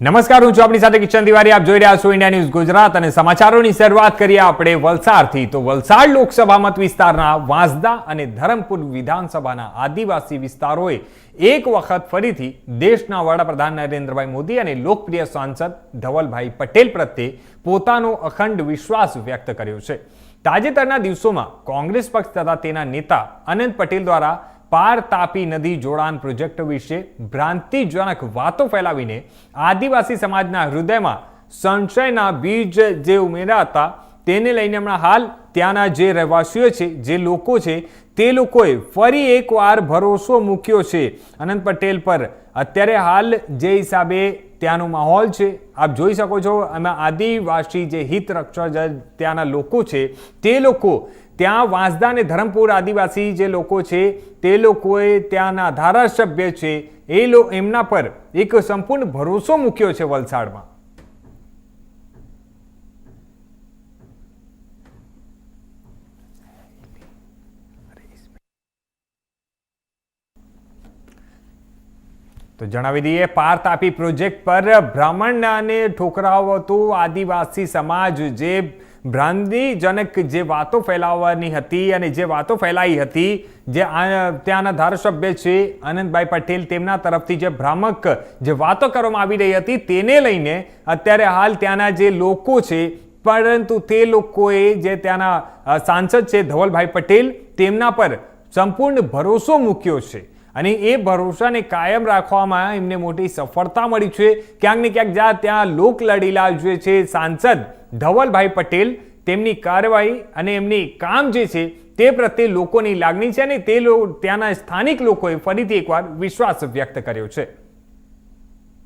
નમસ્કાર, હું છું આપણી સાથે કિશન તિવારી. આપ જોઈ રહ્યા છો ઇન્ડિયા ન્યૂઝ ગુજરાત અને સમાચારોની શરૂઆત કરીએ આપણે વલસાડથી. તો વલસાડ લોકસભા મત વિસ્તારના વાંસદા અને ધરમપુર વિધાનસભાના આદિવાસી વિસ્તારોએ એક વખત ફરીથી દેશના વડાપ્રધાન નરેન્દ્રભાઈ મોદી અને લોકપ્રિય સાંસદ ધવલભાઈ પટેલ પ્રત્યે પોતાનો અખંડ વિશ્વાસ વ્યક્ત કર્યો છે. તાજેતરના દિવસોમાં કોંગ્રેસ પક્ષ તથા તેના નેતા અનંત પટેલ દ્વારા પાર તાપી નદી જોડાણ પ્રોજેક્ટ વિશે ભ્રાંતિજનક વાતો ફેલાવીને આદિવાસી સમાજના હૃદયમાં સંશયના બીજ જે ઉમેરા હતા, તેને લઈને હમણાં હાલ ત્યાંના જે રહેવાસીઓ છે, જે લોકો છે, તે લોકોએ ફરી એકવાર ભરોસો મૂક્યો છે. અનંત પટેલ પર અત્યારે હાલ જે હિસાબે ત્યાંનો માહોલ છે. આપ જોઈ શકો છો એમાં આદિવાસી જે હિત રક્ષક જે ત્યાંના લોકો છે, તે લોકો ત્યાં વાંસદા અને ધરમપુર આદિવાસી જે લોકો છે, તે લોકોએ ત્યાંના ધારાસભ્ય છે, એ એમના પર એક સંપૂર્ણ ભરોસો મૂક્યો છે વલસાડમાં. તો જણાવી દઈએ પાર તાપી પ્રોજેક્ટ પર બ્રાહ્મણ અને ઠોકરાઓ ઠોકરાવતું આદિવાસી સમાજ જે ભ્રાંતિજનક જે વાતો ફેલાવવાની હતી અને જે વાતો ફેલાઈ હતી, જે ત્યાંના ધારાસભ્ય છે આનંદભાઈ પટેલ, તેમના તરફથી જે ભ્રામક જે વાતો કરવામાં આવી રહી હતી, તેને લઈને અત્યારે હાલ ત્યાંના જે લોકો છે, પરંતુ તે લોકોએ જે ત્યાંના સાંસદ છે ધવલભાઈ પટેલ, તેમના પર સંપૂર્ણ ભરોસો મૂક્યો છે. અને એ ભરોસાને કાયમ રાખવામાં એમને મોટી સફળતા મળી છે. ક્યાંક ને ક્યાંક જ્યાં ત્યાં લોક લડીલા જે છે. સાંસદ ધવલભાઈ પટેલ તેમની કાર્યવાહી અને એમની કામ જે છે તે પ્રત્યે લોકોની લાગણી છે અને તે લો- ત્યાંના સ્થાનિક લોકોએ ફરીથી એકવાર વિશ્વાસ વ્યક્ત કર્યો છે.